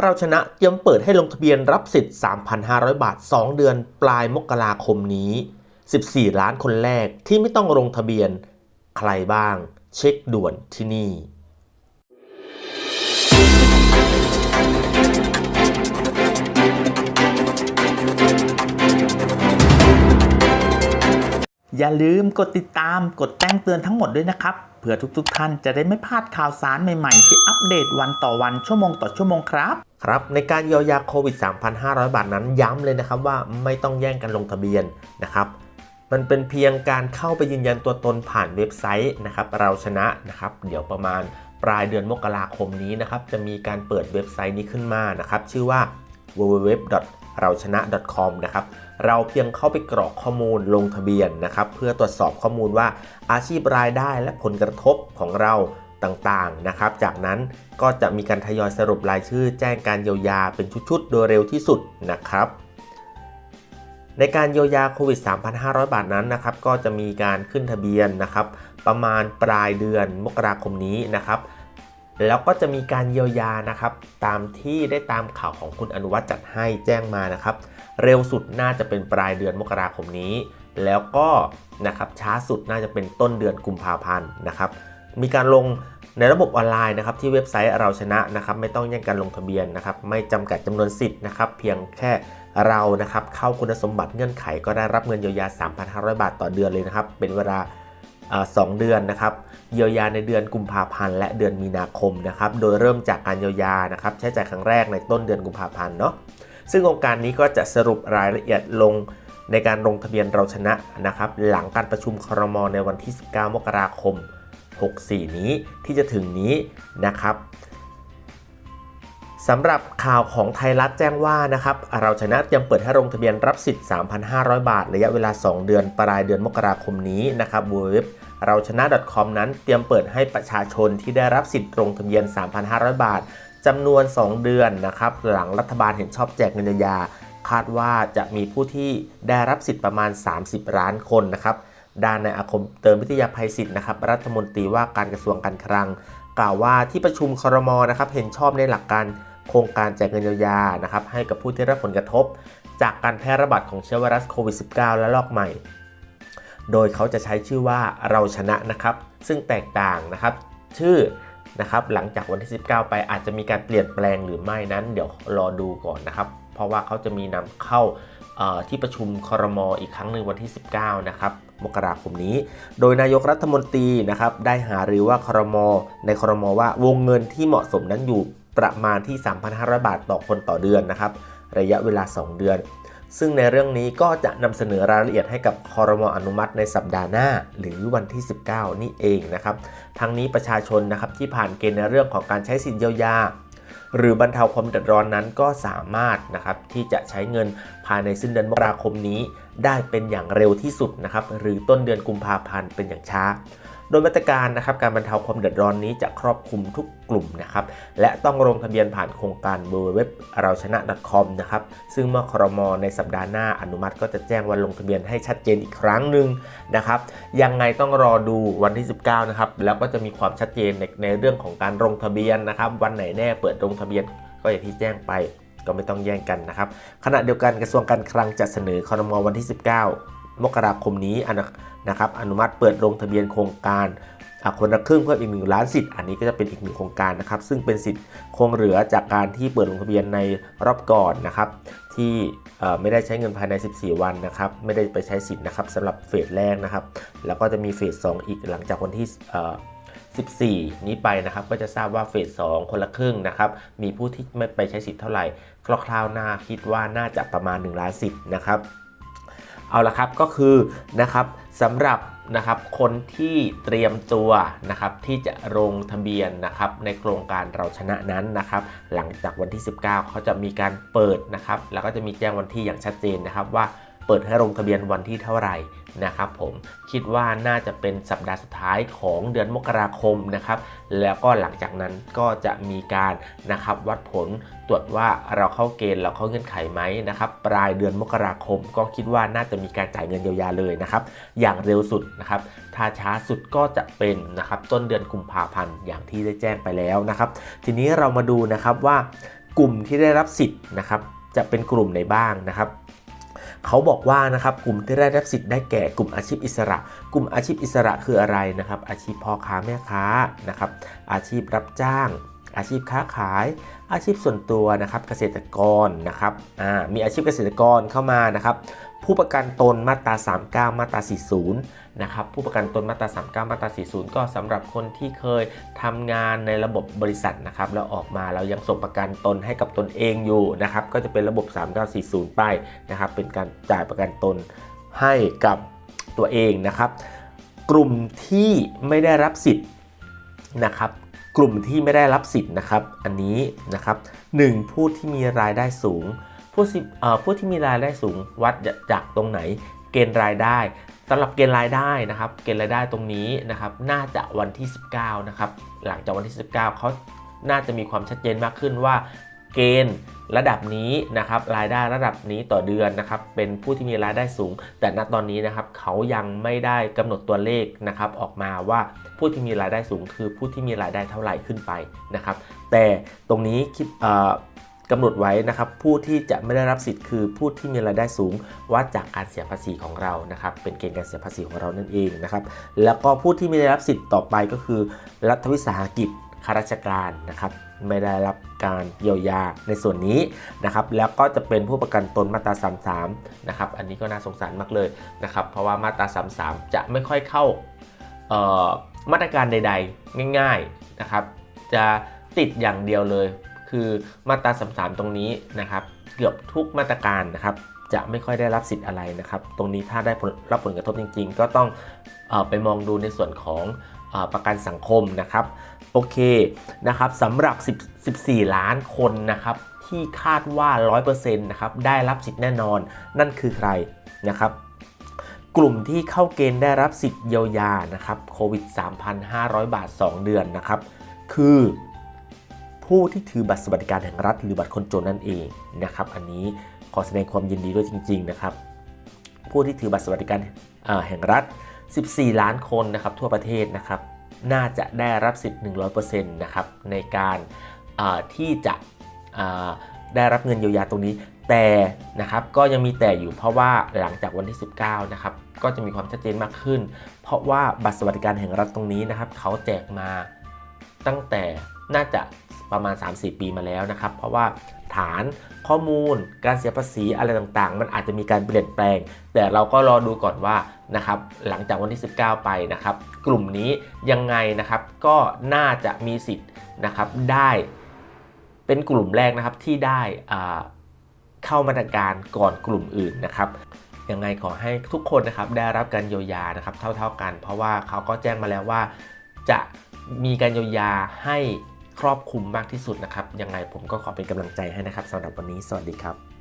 เราชนะเตรียมเปิดให้ลงทะเบียนรับสิทธิ์ 3,500 บาท 2 เดือนปลายมกราคมนี้ 14 ล้านคนแรกที่ไม่ต้องลงทะเบียน ใครบ้าง เช็คด่วนที่นี่อย่าลืมกดติดตามกดแจ้งเตือนทั้งหมดด้วยนะครับ เพื่อทุกๆ ท่านจะได้ไม่พลาดข่าวสารใหม่ๆ ที่อัปเดตวันต่อวันชั่วโมงต่อชั่วโมงครับครับในการเยียวยาโควิด 3,500 บาทนั้นย้ำเลยนะครับว่าไม่ต้องแย่งกันลงทะเบียนนะครับมันเป็นเพียงการเข้าไปยืนยันตัวตนผ่านเว็บไซต์นะครับเราชนะนะครับเดี๋ยวประมาณปลายเดือนมกราคมนี้นะครับจะมีการเปิดเว็บไซต์นี้ขึ้นมานะครับชื่อว่า www เราชนะ .com นะครับเราเพียงเข้าไปกรอกข้อมูลลงทะเบียนนะครับเพื่อตรวจสอบข้อมูลว่าอาชีพรายได้และผลกระทบของเราต่างๆนะครับ จากนั้นก็จะมีการทยอยสรุปรายชื่อ แจ้งการเยียวยาเป็นชุดๆ โดยเร็วที่สุดนะครับ ในการเยียวยาโควิด 3,500 บาทนั้นนะครับ ก็จะมีการขึ้นทะเบียนนะครับ ประมาณปลายเดือนมกราคมนี้นะครับ แล้วก็จะมีการเยียวยานะครับ ตามที่ได้ตามข่าวของคุณอนุวัฒน์จัดให้แจ้งมานะครับ เร็วสุดน่าจะเป็นปลายเดือนมกราคมนี้ แล้วก็นะครับช้าสุดน่าจะเป็นต้นเดือนกุมภาพันธ์นะครับ มีการลงในระบบออนไลน์นะครับที่เว็บไซต์เราชนะนะครับ ไม่ต้องแย่งกันลงทะเบียนนะครับ ไม่จำกัดจำนวนสิทธิ์นะครับ เพียงแค่เรานะครับเข้าคุณสมบัติเงื่อนไข ก็ได้รับเงินเยียวยา 3,500 บาทต่อเดือนเลยนะครับ เป็นเวลา สองเดือนนะครับเยียวยาในเดือนกุมภาพันธ์และเดือนมีนาคมนะครับโดยเริ่มจากการเยียวยานะครับใช้จ่ายครั้งแรกในต้นเดือนกุมภาพันธ์เนาะซึ่งโครงการนี้ก็จะสรุปรายละเอียดลงในการลงทะเบียนเราชนะนะครับหลังการประชุมครมในวันที่ 19 มกราคม 64 นี้ที่จะถึงนี้นะครับ สำหรับข่าวของไทยรัฐแจ้งว่านะครับเราชนะเตรียมเปิดให้ลงทะเบียนรับสิทธิ์ 3,500 บาท ระยะเวลา 2 เดือนปลายเดือนมกราคมนี้นะครับเว็บเราชนะ .com นั้นเตรียมเปิดให้ประชาชนที่ได้รับสิทธิ์ลงทะเบียน 3,500 บาทจำนวน 2 เดือนนะครับหลังรัฐบาลเห็นชอบแจกเงินยา คาดว่าจะมีผู้ที่ได้รับสิทธิ์ประมาณ 30 ล้านคนนะครับด้านในอาคมเติมวิทยาภัยศิษย์นะครับรัฐมนตรีว่าการกระทรวงการคลัง กล่าวว่าที่ประชุมครมนะครับเห็นชอบในหลักการ ครงการแจกเงินเยียวยานะครับให้กับผู้ที่รับผลกระทบ จากการแพร่ระบาดของเชื้อไวรัสโควิด -19 และลอกใหม่ โดยเขาจะใช้ชื่อว่าเราชนะนะครับ ซึ่งแตกต่างนะครับชื่อนะครับหลังจากวันที่ 19 ไปอาจจะมีการเปลี่ยนแปลงหรือไม่นั้น เดี๋ยวรอดูก่อนนะครับ เพราะว่าเขาจะมีนำเข้าที่ประชุมคอรมออีกครั้งหนึ่งวันที่ 19 นะครับ มกราคมนี้ โดยนายกรัฐมนตรีนะครับได้หารือว่าคอรมอในคอรมอว่าวงเงินที่เหมาะสมนั้นอยู่ ประมาณที่ 3,500 บาทต่อคนต่อเดือนนะครับ ระยะเวลา 2 เดือน ซึ่งในเรื่องนี้ก็จะนำเสนอรายละเอียดให้กับคอรมออนุมัติในสัปดาห์หน้า หรือวันที่ 19 นี่เองนะครับ ทั้งนี้ประชาชนนะครับที่ผ่านเกณฑ์ในเรื่องของการใช้สิทธิเยียวยาหรือบรรเทาความเดือดร้อนนั้นก็สามารถนะครับที่จะใช้เงินภายในสิ้นเดือนมกราคมนี้ ได้เป็นอย่างเร็วที่สุดนะครับหรือต้นเดือนกุมภาพันธ์เป็นอย่างช้า โดยมาตรการนะครับการบรรเทาความเดือดร้อนนี้จะครอบคลุมทุกกลุ่มนะครับและต้องลงทะเบียนผ่านโครงการเว็บเราชนะ .com นะครับซึ่งเมื่อครมในสัปดาห์หน้าอนุมัติก็จะแจ้งวันลงทะเบียนให้ชัดเจนอีกครั้งหนึ่งนะครับยังไงต้องรอดูวันที่ 19นะครับแล้วก็จะมีความชัดเจนในในเรื่องของการลงทะเบียนนะครับวันไหนแน่เปิดลงทะเบียนก็อย่างที่แจ้งไป ก็ไม่ต้องแย่งกันนะครับ ขณะเดียวกันกระทรวงการคลังจะเสนอครมวันที่ 19 มกราคมนี้นะครับอนุมัติเปิดลงทะเบียนโครงการคนละครึ่งเพิ่มอีกหนึ่งล้านสิทธิ์ อันนี้ก็จะเป็นอีกหนึ่งโครงการนะครับ ซึ่งเป็นสิทธิ์คงเหลือจากการที่เปิดลงทะเบียนในรอบก่อนนะครับ ที่ไม่ได้ใช้เงินภายใน 14 วันนะครับ ไม่ได้ไปใช้สิทธิ์นะครับสำหรับเฟสแรกนะครับ แล้วก็จะมีเฟส2อีกหลังจากวันที่ 14 นี้ไปนะครับ ก็จะทราบว่าเฟส2คนละครึ่งนะครับ มีผู้ที่ไม่ไปใช้สิทธิ์เท่าไหร่ คร่าวๆน่าคิดว่าน่าจะประมาณ1ล้านสินะครับเอาละครับก็คือนะครับสำหรับนะครับคนที่เตรียมตัวนะครับที่จะลงทะเบียนนะครับในโครงการเราชนะนั้นนะครับหลังจากวันที่ 19 เขาจะมีการเปิดนะครับแล้วก็จะมีแจ้งวันที่อย่างชัดเจนนะครับว่า เปิดให้ลงทะเบียนวันที่เท่าไหร่นะครับผมคิดว่าน่าจะเป็นสัปดาห์สุดท้ายของเดือนมกราคมนะครับแล้วก็หลังจากนั้นก็จะมีการนะครับวัดผลตรวจว่าเราเข้าเกณฑ์เราเข้าเงื่อนไขไหมนะครับปลายเดือนมกราคม ก็คิดว่าน่าจะมีการจ่ายเงินเยียวยาเลยนะครับอย่างเร็วสุดนะครับถ้าช้าสุดก็จะเป็นนะครับต้นเดือนกุมภาพันธ์อย่างที่ได้แจ้งไปแล้วนะครับทีนี้เรามาดูนะครับว่ากลุ่มที่ได้รับสิทธิ์นะครับจะเป็นกลุ่มไหนบ้างนะครับ เขาบอกว่านะครับกลุ่มที่ได้รับสิทธิ์ได้แก่กลุ่มอาชีพอิสระ กลุ่มอาชีพอิสระคืออะไรนะครับ อาชีพพ่อค้าแม่ค้านะครับ อาชีพรับจ้าง อาชีพค้าขาย อาชีพส่วนตัวนะครับเกษตรกรนะครับมีอาชีพเกษตรกรเข้ามานะครับผู้ประกันตนมาตรา 39 มาตรา 40 นะครับผู้ประกันตนมาตรา39 มาตรา40 ก็สำหรับคนที่เคยทำงานในระบบบริษัทนะครับแล้วออกมาเรายังส่งประกันตนให้กับตนเองอยู่นะครับก็จะเป็นระบบ 3940 ไปนะครับเป็นการจ่ายประกันตนให้กับตัวเองนะครับ กลุ่มที่ไม่ได้รับสิทธิ์นะครับกลุ่มที่ไม่ได้รับสิทธิ์นะครับอันนี้นะครับ 1. ผู้ที่มีรายได้สูงผู้ผู้ที่มีรายได้สูงวัดจากตรงไหน เกณฑ์รายได้สำหรับเกณฑ์รายได้นะครับ เกณฑ์รายได้ตรงนี้นะครับน่าจะวันที่ 19 นะครับ หลังจากวันที่ 19 เขาน่าจะมีความชัดเจนมากขึ้นว่า เกณฑ์ระดับนี้นะครับรายได้ระดับนี้ต่อเดือนนะครับเป็นผู้ที่มีรายได้สูง แต่ณตอนนี้นะครับเขายังไม่ได้กำหนดตัวเลขนะครับออกมาว่าผู้ที่มีรายได้สูงคือผู้ที่มีรายได้เท่าไหร่ขึ้นไปนะครับแต่ตรงนี้คิดเอ่อ กำหนดไว้นะครับ ผู้ที่จะไม่ได้รับสิทธิ์คือผู้ที่มีรายได้สูงวัดจากการเสียภาษีของเรานะครับ เป็นเกณฑ์การเสียภาษีของเรานั่นเองนะครับ แล้วก็ผู้ที่ไม่ได้รับสิทธิ์ต่อไปก็คือ รัฐวิสาหกิจข้าราชการนะครับไม่ได้รับการเยียวยาในส่วนนี้นะครับ แล้วก็จะเป็นผู้ประกันตนมาตรา33นะครับ อันนี้ก็น่าสงสารมากเลยนะครับ เพราะว่ามาตรา33 จะไม่ค่อยเข้ามาตรการใด ๆ ง่าย ๆนะครับ จะติดอย่างเดียวเลย คือมาตรา33ตรงนี้นะครับเกือบทุกมาตรการนะครับจะไม่ค่อยได้รับสิทธิ์อะไรนะครับ ตรงนี้ถ้าได้รับผลกระทบจริง ๆ ก็ต้องออไปมองดูในส่วนของอประกันสังคมนะครับ โอเคนะครับสำหรับ10 14 ล้านคนนะครับที่คาดว่า 100%นะครับได้รับสิทธิ์แน่นอนนั่นคือใครนะครับ กลุ่มที่เข้าเกณฑ์ได้รับสิทธิ์เยียวยานะครับโควิด 3,500 บาท 2 เดือนนะครับ คือ ผู้ที่ถือบัตรสวัสดิการแห่งรัฐ หรือบัตรคนจนนั่นเองนะครับ อันนี้ขอแสดงความยินดีด้วยจริง ๆ นะครับ ผู้ที่ถือบัตรสวัสดิการแห่งรัฐ 14 ล้านคนนะครับทั่วประเทศนะครับ น่าจะได้รับสิทธิ์ 100%นะครับในการที่จะได้รับเงินเยียวยาตรงนี้แต่นะครับก็ยังมีแต่อยู่เพราะว่าหลังจากวันที่ 19นะครับก็จะมีความชัดเจนมากขึ้น เพราะว่าบัตรสวัสดิการแห่งรัฐตรงนี้นะครับเขาแจกมาตั้งแต่น่าจะ ประมาณ 3-4 ปีมาแล้วนะครับ เพราะว่าฐานข้อมูลการเสียภาษีอะไรต่างๆ มันอาจจะมีการเปลี่ยนแปลง แต่เราก็รอดูก่อนว่านะครับหลังจากวันที่ 19 ไปนะครับ กลุ่มนี้ยังไงนะครับก็น่าจะมีสิทธิ์นะครับได้เป็นกลุ่มแรกนะครับที่ได้เข้ามาตรการก่อนกลุ่มอื่นนะครับยังไงขอให้ทุกคนนะครับได้รับการเยียวยานะครับเท่าๆกัน เพราะว่าเขาก็แจ้งมาแล้วว่าจะมีการเยียวยาให้ ครอบคลุมมากที่สุดนะครับ ยังไงผมก็ขอเป็นกำลังใจให้นะครับสำหรับวันนี้ สวัสดีครับ